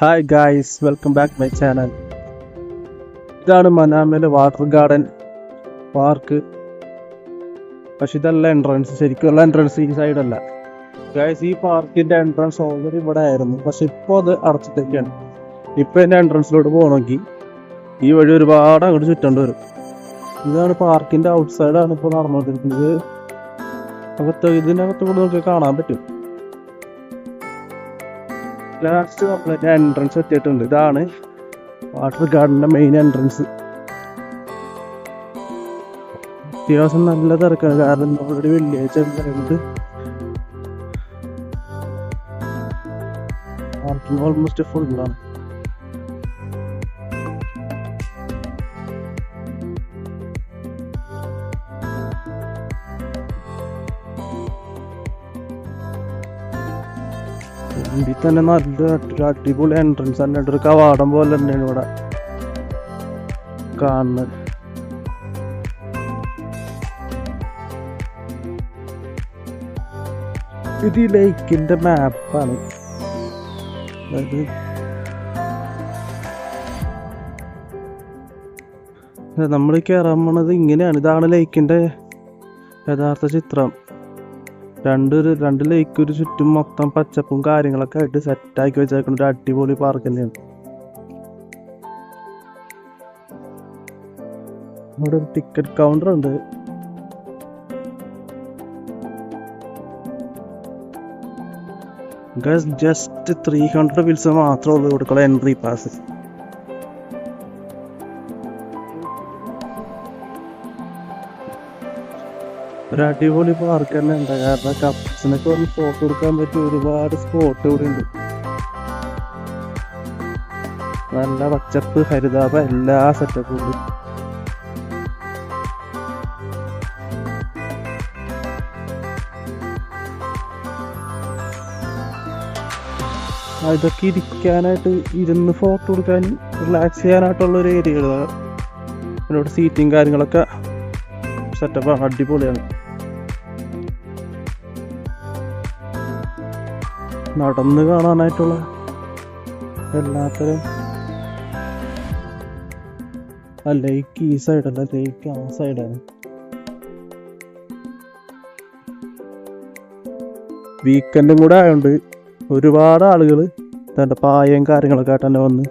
Hi guys welcome back my channel ഇതാണ് മനാമയിലെ water garden park പക്ഷെ ഇതല്ല എൻട്രൻസ് ശരിക്കുള്ള എൻട്രൻസ് ഈ സൈഡല്ല ഗായ്സ് ഈ പാർക്കിന്റെ എൻട്രൻസ് ഓൾറെഡി ഇവിടെ ആയിരുന്നു. പക്ഷെ ഇപ്പോൾ അത് അടച്ചിട്ടൊക്കെയാണ് ഇപ്പോൾ എന്റെ എൻട്രൻസിലോട്ട് പോകണമെങ്കിൽ ഈ വഴി ഒരുപാട് അങ്ങോട്ട് ചുറ്റേണ്ടി വരും. ഇതാണ് പാർക്കിന്റെ ഔട്ട് സൈഡാണ് ഇപ്പോൾ നടന്നുകൊണ്ടിരിക്കുന്നത്. അകത്ത് ഇതിനകത്ത് കൂടെ നമുക്ക് കാണാൻ പറ്റും. ലാസ്റ്റ് കംപ്ലീറ്റ് എൻട്രൻസ് എത്തിയിട്ടുണ്ട്. ഇതാണ് വാട്ടർ ഗാർഡന്റെ മെയിൻ എൻട്രൻസ് അത്യാവശ്യം നല്ല തിരക്കാണ്. കാരണം ഓൾറെഡി വെള്ളിയാഴ്ച പറയുന്നത് പാർക്കിംഗ് ഓൾമോസ്റ്റ് ഫുള്ളാണ് ഇതിൽ തന്നെ നല്ല അടിപൊളി എൻട്രൻസ് തന്നെ. ഒരു കവാടം പോലെ തന്നെയാണ് ഇവിടെ കാണുന്നത്. ഇത് ഈ ലേക്കിന്റെ മാപ്പാണ് അതായത് നമ്മൾ കയറാൻ പോണത് ഇങ്ങനെയാണ്. ഇതാണ് ലേക്കിന്റെ യഥാർത്ഥ ചിത്രം. രണ്ട് രണ്ട് ലേക്ക് ഒരു ചുറ്റും മൊത്തം പച്ചപ്പും കാര്യങ്ങളൊക്കെ ആയിട്ട് സെറ്റാക്കി വെച്ചേക്കുന്ന ഒരു അടിപൊളി പാർക്ക് തന്നെയാണ്. ഇവിടെ ഒരു ടിക്കറ്റ് കൗണ്ടർ ഉണ്ട്. ജസ്റ്റ് ത്രീ ഹൺഡ്രഡ് ബിൽസ് മാത്രമേ ഉള്ളൂ കൊടുക്കുള്ള എൻട്രി പാസ് ഒരു അടിപൊളി പാർക്ക് തന്നെ ഉണ്ട്. കാരണം കപ്പിൾസിനൊക്കെ വന്ന് ഫോട്ടോ എടുക്കാൻ പറ്റിയ ഒരുപാട് സ്പോട്ട് ഇവിടെ ഉണ്ട്. നല്ല പച്ചപ്പ് ഹരിതാപ എല്ലാ സെറ്റപ്പും ഉണ്ട്. ഇതൊക്കെ ഇരിക്കാനായിട്ട് ഇരുന്ന് ഫോട്ടോ എടുക്കാൻ റിലാക്സ് ചെയ്യാനായിട്ടുള്ള ഒരു ഏരിയകളാണ് ഇവിടെ സീറ്റിങ് കാര്യങ്ങളൊക്കെ സെറ്റപ്പാണ് അടിപൊളിയാണ്. നടന്ന് കാണാനായിട്ടുള്ള എല്ലാത്തരം ആ ലേക്ക് ഈ സൈഡല്ല ലേക്ക് ആ സൈഡാണ് വീക്കെൻഡും കൂടെ ആയതുകൊണ്ട് ഒരുപാട് ആളുകൾ തന്റെ പായയും കാര്യങ്ങളൊക്കെ ആയിട്ട് തന്നെ വന്ന്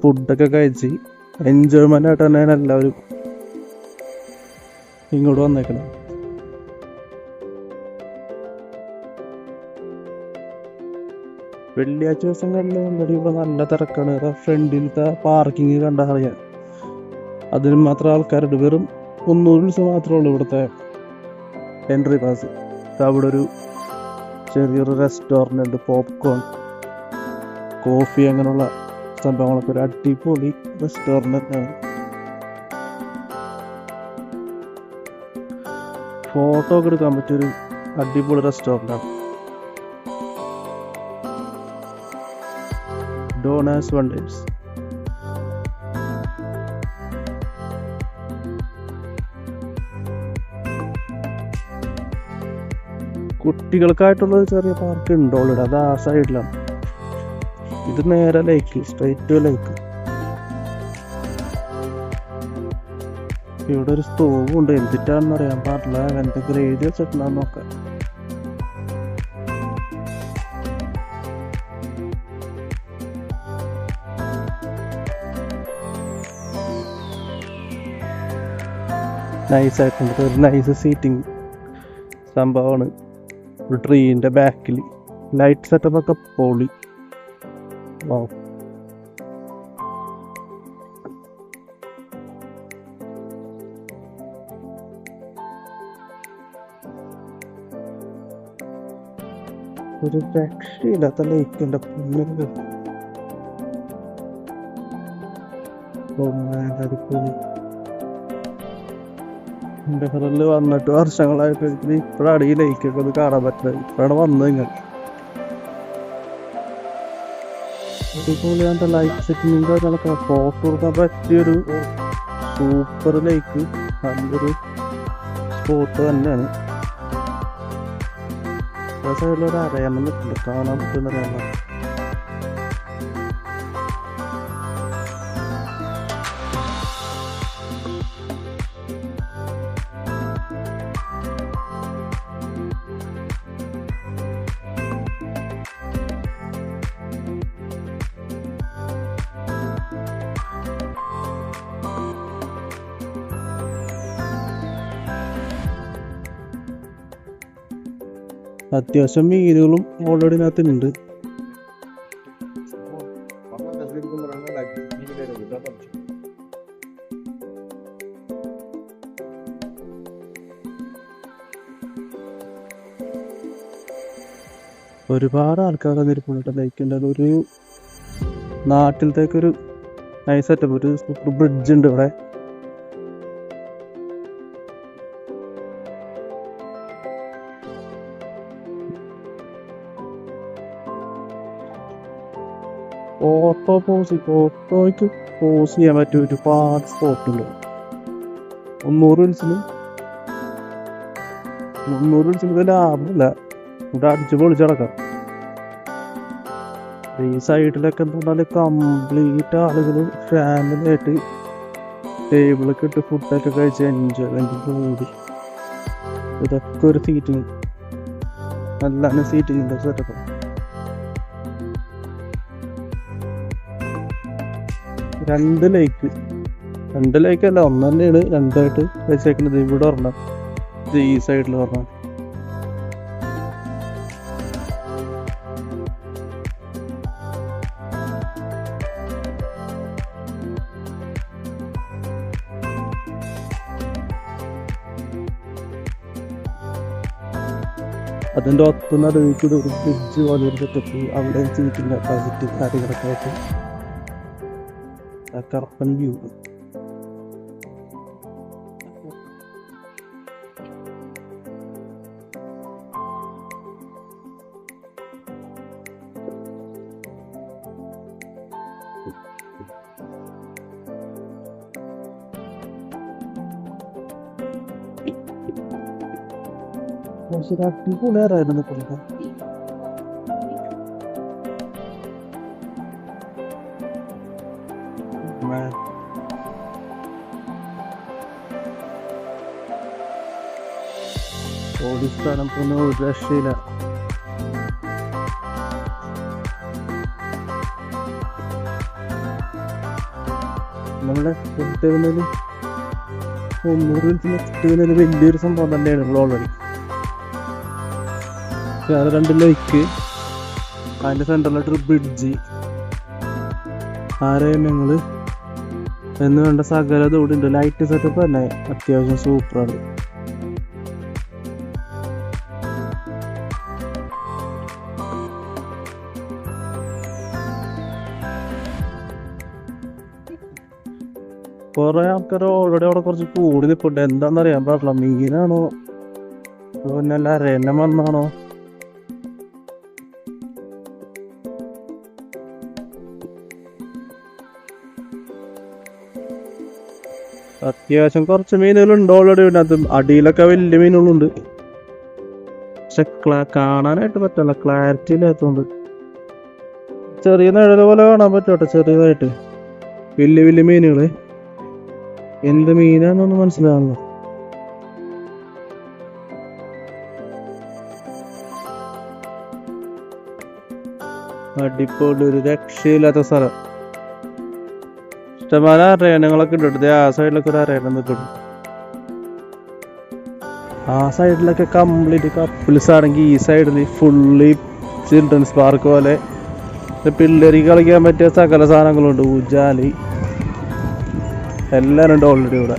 ഫുഡൊക്കെ കഴിച്ച് എൻജോയ്മെന്റ് ആയിട്ട് തന്നെയാണ് എല്ലാവരും ഇങ്ങോട്ട് വന്നേക്കണം വെള്ളിയാഴ്ച ദിവസങ്ങളിൽ നമ്മുടെ ഇവിടെ നല്ല തിരക്കാണ്. ഫ്രണ്ടിലത്തെ പാർക്കിങ് കണ്ടാൽ അതിന് മാത്രം ആൾക്കാരുണ്ട്. വെറും മുന്നൂറ് ദിവസം മാത്രമേ ഉള്ളൂ ഇവിടുത്തെ എൻട്രി പാസ് അവിടെ ഒരു ചെറിയൊരു റെസ്റ്റോറന്റ് ഉണ്ട്. പോപ്കോൺ കോഫി അങ്ങനെയുള്ള സംഭവങ്ങളൊക്കെ. ഒരു അടിപൊളി റെസ്റ്റോറന്റ് ആണ് ഫോട്ടോ ഒക്കെ എടുക്കാൻ പറ്റിയൊരു അടിപൊളി റെസ്റ്റോറന്റ് ആണ്. ഡോണേഴ്സ് വണ്ടേഴ്സ് കുട്ടികൾക്കായിട്ടുള്ള ഒരു ചെറിയ പാർക്ക് ഉണ്ട് ഓൾറെഡി അത് ആ സൈഡിലാണ് ഇത് നേരെ ലേക്ക് സ്ട്രൈറ്റ് ലേക്ക് ഇവിടെ ഒരു സ്റ്റോവ് ഉണ്ട്. എന്തിട്ടാണെന്ന് അറിയാൻ പാടില്ല എന്തെങ്കിലും എഴുതി വെച്ചിട്ടുണ്ടാന്ന് നോക്കാം നൈസ് ആയിട്ടുണ്ട്. ഒരു നൈസ് സീറ്റിംഗ് സംഭവമാണ്. ഒരു ട്രീന്റെ ബാക്കിൽ ലൈറ്റ് സെറ്റപ്പ് ഒക്കെ പൊളി. ഓ ഒരു രക്ഷയില്ലാത്ത ലൈറ്റിന്റെ പൊന്നിന് അടിപൊളി. ബഹ്റിൽ വന്നിട്ട് വർഷങ്ങളായിട്ട് ഇപ്പോഴാണ് ഈ ലൈക്കൊക്കെ ഒന്ന് കാണാൻ പറ്റുന്നത്. ഇപ്പോഴാണ് വന്നത് നിങ്ങൾ അടിപൊളിയാണ്ട് ലൈറ്റ് സെറ്റിംഗ് കാര്യങ്ങളൊക്കെ ഫോട്ടോ എടുക്കാൻ പറ്റിയൊരു സൂപ്പർ ലൈക്ക് നല്ലൊരു സ്പോട്ട് തന്നെയാണ്. സൈഡിലൊരു അരയണ്ണം നിൽക്കുന്നുണ്ട് കാണാൻ പറ്റുന്ന അത്യാവശ്യം മീനുകളും ഓൾറെഡി ഇതിനകത്തുണ്ട്. ഒരുപാട് ആൾക്കാർ വന്നിരിപ്പുണ്ട് ലൈക്കിന്റെ ഒരു നാട്ടിലത്തേക്കൊരു നൈസ് സെറ്റപ്പ് ഒരു ബ്രിഡ്ജ് ഉണ്ട് ഇവിടെ. ഓട്ടോ പോസ് പോസ് ചെയ്യാൻ പറ്റിയ ഒരുപാട് സ്പോട്ടുണ്ട് മുന്നൂറ് റൺസിന് മുന്നൂറ് വിളിച്ചിട്ട് ലാഭമില്ല ഇവിടെ അടിച്ചു പൊളിച്ചടക്കാം ഈ സൈഡിലൊക്കെ എന്താ പറഞ്ഞാൽ കംപ്ലീറ്റ് ആളുകൾ ഫാമിലിയായിട്ട് ടേബിളൊക്കെ ഇട്ട് ഫുഡൊക്കെ കഴിച്ച് എൻജോയ്മെന്റ് കൂടി. ഇതൊക്കെ ഒരു സീറ്റിങ് നല്ല സീറ്റിങ്ങിന്റെ സെറ്റപ്പ് രണ്ട് ലൈക്ക് രണ്ട് ലേക്ക് അല്ല ഒന്ന് തന്നെയാണ് രണ്ടായിട്ട് വെച്ചേക്കുന്നത്. ഇവിടെ ഒരെണ്ണം. ഇത് ഈ സൈഡിൽ ഒരെണ്ണം. അതിന്റെ ഒത്ത നടുവിലേക്ക് ഒരു ബ്രിഡ്ജ് പോലെ ഒരു സെറ്റപ്പ് അവിടെ സീറ്റിംഗ് പോസിറ്റീവ് കാര്യങ്ങളൊക്കെ ആയിട്ട് atau open view considerarsi culera en el ഓടി സ്ഥലം പിന്നെ ഒരു രക്ഷയില്ല നമ്മുടെ കുട്ടികളിൽ മുന്നൂറ് കുട്ടികളിൽ വലിയൊരു സംഭവം തന്നെയാണ് ഓൾറെഡി വേറെ രണ്ട് ലൈക്ക് അതിന്റെ സെന്ററിലായിട്ടൊരു ബ്രിഡ്ജ് ആരയണങ്ങൾ എന്ന് വേണ്ട സകലതും ഇവിടെ ഉണ്ട് ലൈറ്റ് സെറ്റപ്പ് തന്നെ അത്യാവശ്യം സൂപ്പറാണ് കുറെ ആൾക്കാർ ഓൾറെഡി അവിടെ കുറച്ച് കൂടി നിൽപ്പുണ്ട് എന്താണെന്ന് അറിയാൻ പാടില്ല. മീനാണോ? അതോ പിന്നെ അല്ല വന്നാണോ? അത്യാവശ്യം കുറച്ച് മീനുകളുണ്ട് ഓൾറെഡി ഇതിനകത്ത് അടിയിലൊക്കെ വലിയ മീനുകളുണ്ട്. പക്ഷെ കാണാനായിട്ട് പറ്റില്ല ക്ലാരിറ്റി ഇല്ലാത്തതുകൊണ്ട് ചെറിയ നിഴൽ പോലെ കാണാൻ പറ്റോട്ടെ ചെറിയതായിട്ട്. വലിയ വലിയ മീനുകൾ. എന്ത് മീനാന്നൊന്നും മനസ്സിലാവുന്നു അടിപൊളി ഒരു രക്ഷയില്ലാത്ത സ്ഥലം. ഇഷ്ടംപോലെ അരയണങ്ങളൊക്കെ ഉണ്ട്. ആ സൈഡിലൊക്കെ ഒരു അരയണം നിൽക്കുന്നു ആ സൈഡിലൊക്കെ കംപ്ലീറ്റ് കപ്പിൾസ് ആണെങ്കിൽ ഈ സൈഡിൽ ഫുള്ളി ചിൽഡ്രൻസ് പാർക്ക് പോലെ. പിള്ളേർക്ക് കളിക്കാൻ പറ്റിയ സകല സാധനങ്ങളുണ്ട്. ഊജാലി. എല്ലാം ഉണ്ട് ഓൾറെഡി ഇവിടെ.